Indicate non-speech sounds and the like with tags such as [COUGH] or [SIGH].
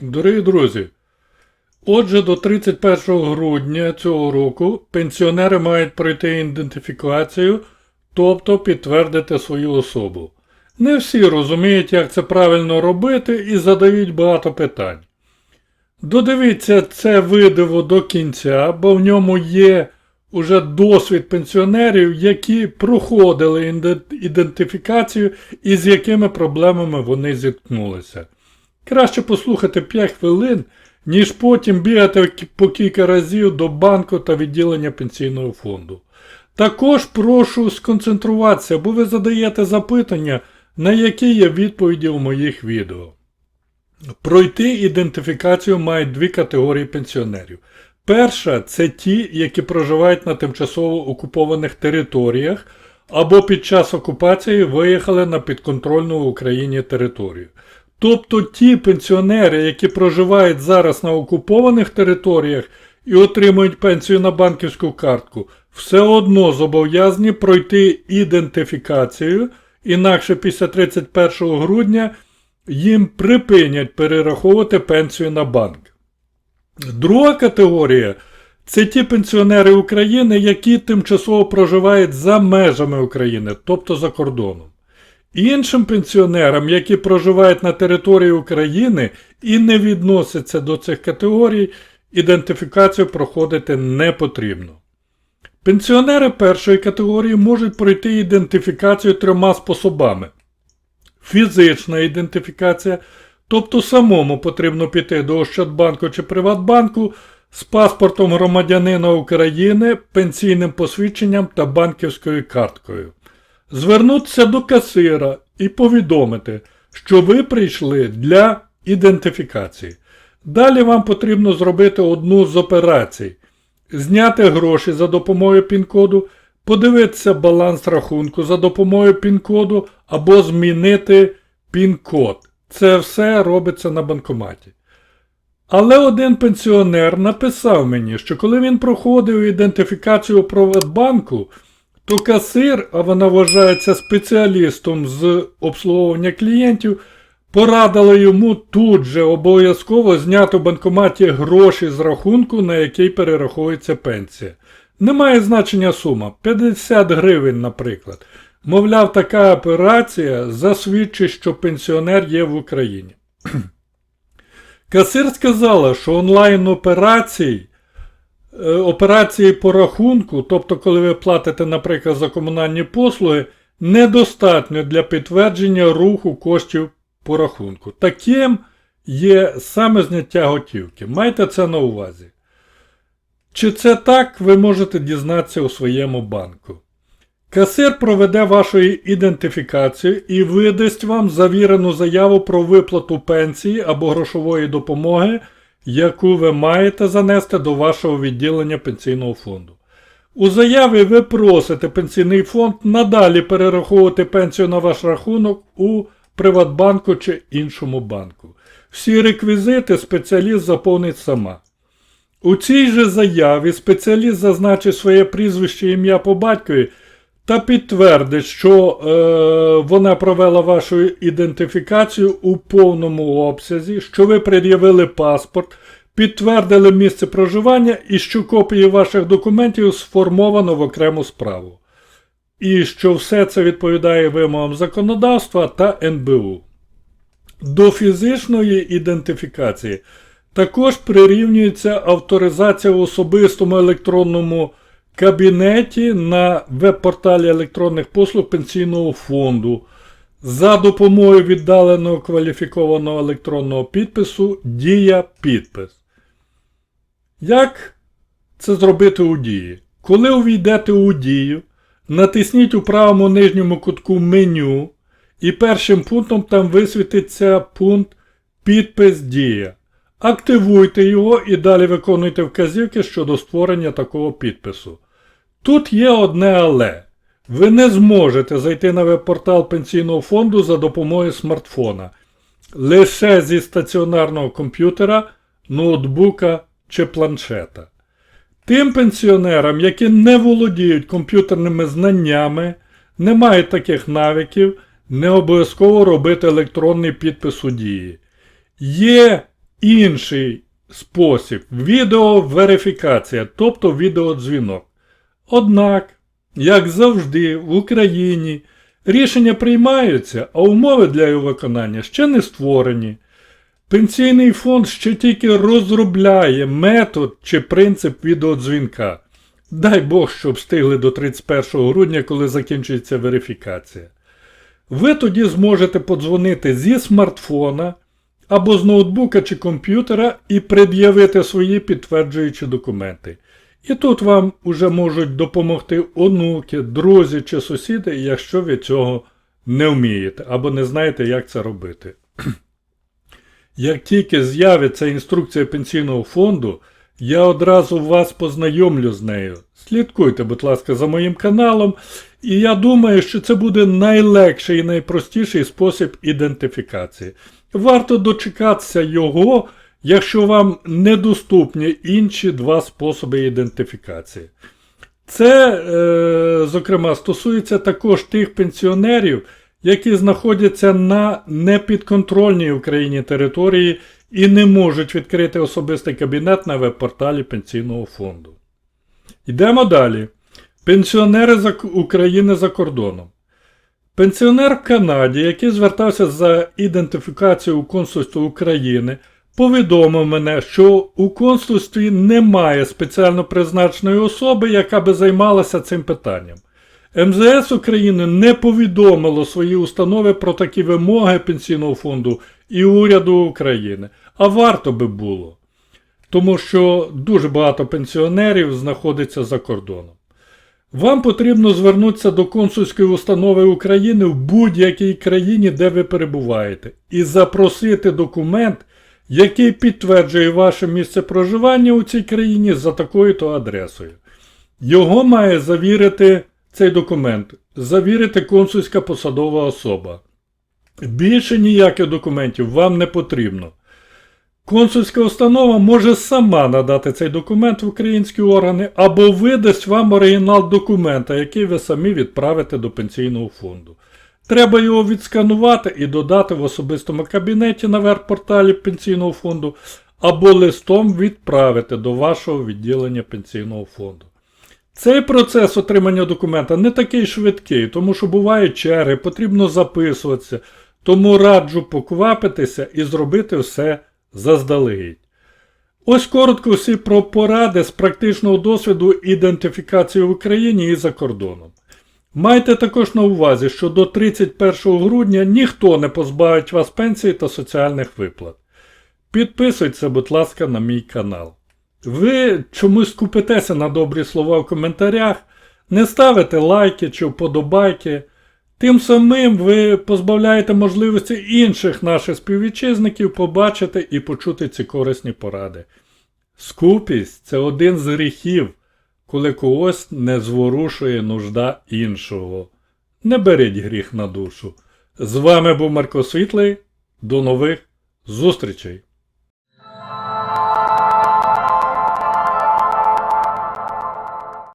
Дорогі друзі, отже, до 31 грудня цього року пенсіонери мають пройти ідентифікацію, тобто підтвердити свою особу. Не всі розуміють, як це правильно робити, і задають багато питань. Додивіться це видиво до кінця, бо в ньому є уже досвід пенсіонерів, які проходили ідентифікацію і з якими проблемами вони зіткнулися. Краще послухати 5 хвилин, ніж потім бігати по кілька разів до банку та відділення пенсійного фонду. Також прошу сконцентруватися, бо ви задаєте запитання, на які є відповіді у моїх відео. Пройти ідентифікацію мають дві категорії пенсіонерів. Перша це ті, які проживають на тимчасово окупованих територіях або під час окупації виїхали на підконтрольну Україні територію. Тобто ті пенсіонери, які проживають зараз на окупованих територіях і отримують пенсію на банківську картку, все одно зобов'язані пройти ідентифікацію, інакше після 31 грудня їм припинять перераховувати пенсію на банк. Друга категорія це ті пенсіонери України, які тимчасово проживають за межами України, тобто за кордоном. Іншим пенсіонерам, які проживають на території України і не відносяться до цих категорій, ідентифікацію проходити не потрібно. Пенсіонери першої категорії можуть пройти ідентифікацію трьома способами: фізична ідентифікація, тобто самому потрібно піти до Ощадбанку чи Приватбанку з паспортом громадянина України, пенсійним посвідченням та банківською карткою. Звернутися до касира і повідомити, що ви прийшли для ідентифікації. Далі вам потрібно зробити одну з операцій: зняти гроші за допомогою пін-коду, подивитися баланс рахунку за допомогою пін-коду або змінити пін-код. Це все робиться на банкоматі. Але один пенсіонер написав мені, що коли він проходив ідентифікацію у Приватбанку, то касир, а вона вважається спеціалістом з обслуговування клієнтів, порадила йому тут же обов'язково зняти в банкоматі гроші з рахунку, на який перераховується пенсія. Немає значення сума 50 гривень, наприклад. Мовляв, така операція засвідчить, що пенсіонер є в Україні. [CLEARS THROAT] Касир сказала, що онлайн операцій, операції по рахунку, тобто коли ви платите, наприклад, за комунальні послуги, недостатньо для підтвердження руху коштів по рахунку. Таким є саме зняття готівки. Майте це на увазі. Чи це так, ви можете дізнатися у своєму банку. Касир проведе вашу ідентифікацію і видасть вам завірену заяву про виплату пенсії або грошової допомоги, яку ви маєте занести до вашого відділення пенсійного фонду. У заяві ви просите пенсійний фонд надалі перераховувати пенсію на ваш рахунок у Приватбанку чи іншому банку. Всі реквізити спеціаліст заповнить сама. У цій же заяві спеціаліст зазначить своє прізвище ім'я по батькові та підтвердить, що е, вона провела вашу ідентифікацію у повному обсязі, що ви пред'явили паспорт, підтвердили місце проживання і що копії ваших документів сформовано в окрему справу. І що все це відповідає вимогам законодавства та НБУ. До фізичної ідентифікації також прирівнюється авторизація в особистому електронному кабінеті на веб-порталі електронних послуг Пенсійного фонду за допомогою віддаленого кваліфікованого електронного підпису Дія підпис. Як це зробити у дії? Коли увійдете у дію, натисніть у правому нижньому кутку меню, і першим пунктом там висвітиться пункт Підпис Дія. Активуйте його і далі виконуйте вказівки щодо створення такого підпису. Тут є одне але. Ви не зможете зайти на веб-портал пенсійного фонду за допомогою смартфона. Лише зі стаціонарного комп'ютера, ноутбука чи планшета. Тим пенсіонерам, які не володіють комп'ютерними знаннями, не мають таких навиків, не обов'язково робити електронний підпис у дії. Є інший спосіб відеоверифікація, тобто відеодзвінок. Однак, як завжди, в Україні рішення приймаються, а умови для його виконання ще не створені. Пенсійний фонд ще тільки розробляє метод чи принцип відеодзвінка. Дай Бог, щоб встигли до 31 грудня, коли закінчується верифікація. Ви тоді зможете подзвонити зі смартфона або з ноутбука чи комп'ютера і пред'явити свої підтверджуючі документи. І тут вам уже можуть допомогти онуки, друзі чи сусіди, якщо ви цього не вмієте або не знаєте, як це робити. [CLEARS THROAT] Як тільки з'явиться інструкція пенсійного фонду, я одразу вас познайомлю з нею. Слідкуйте, будь ласка, за моїм каналом, і я думаю, що це буде найлегший і найпростіший спосіб ідентифікації. Варто дочекатися його, якщо вам недоступні інші два способи ідентифікації. Це, е, зокрема, стосується також тих пенсіонерів, які знаходяться на непідконтрольній Україні території і не можуть відкрити особистий кабінет на веб-порталі Пенсійного фонду. Йдемо далі. Пенсіонери за України за кордоном. Пенсіонер в Канаді, який звертався за ідентифікацією у консульство України, повідомив мене, що у консульстві немає спеціально призначеної особи, яка би займалася цим питанням. МЗС України не повідомило свої установи про такі вимоги Пенсійного фонду і уряду України, а варто би було, тому що дуже багато пенсіонерів знаходиться за кордоном. Вам потрібно звернутися до консульської установи України в будь-якій країні, де ви перебуваєте, і запросити документ, який підтверджує ваше місце проживання у цій країні за такою-то адресою. Його має завірити цей документ, завірити консульська посадова особа. Більше ніяких документів вам не потрібно. Консульська установа може сама надати цей документ в українські органи або видасть вам оригінал документа, який ви самі відправите до пенсійного фонду. Треба його відсканувати і додати в особистому кабінеті на веб-порталі пенсійного фонду, або листом відправити до вашого відділення пенсійного фонду. Цей процес отримання документа не такий швидкий, тому що бувають черги, потрібно записуватися, тому раджу поквапитися і зробити все заздалегідь. Ось коротко всі про поради з практичного досвіду ідентифікації в Україні і за кордоном. Майте також на увазі, що до 31 грудня ніхто не позбавить вас пенсії та соціальних виплат. Підписуйтеся, будь ласка, на мій канал. Ви чомусь купитеся на добрі слова в коментарях, не ставите лайки чи вподобайки. Тим самим ви позбавляєте можливості інших наших співвітчизників побачити і почути ці корисні поради. Скупість це один з гріхів, коли когось не зворушує нужда іншого. Не беріть гріх на душу. З вами був Марко Світлий. До нових зустрічей!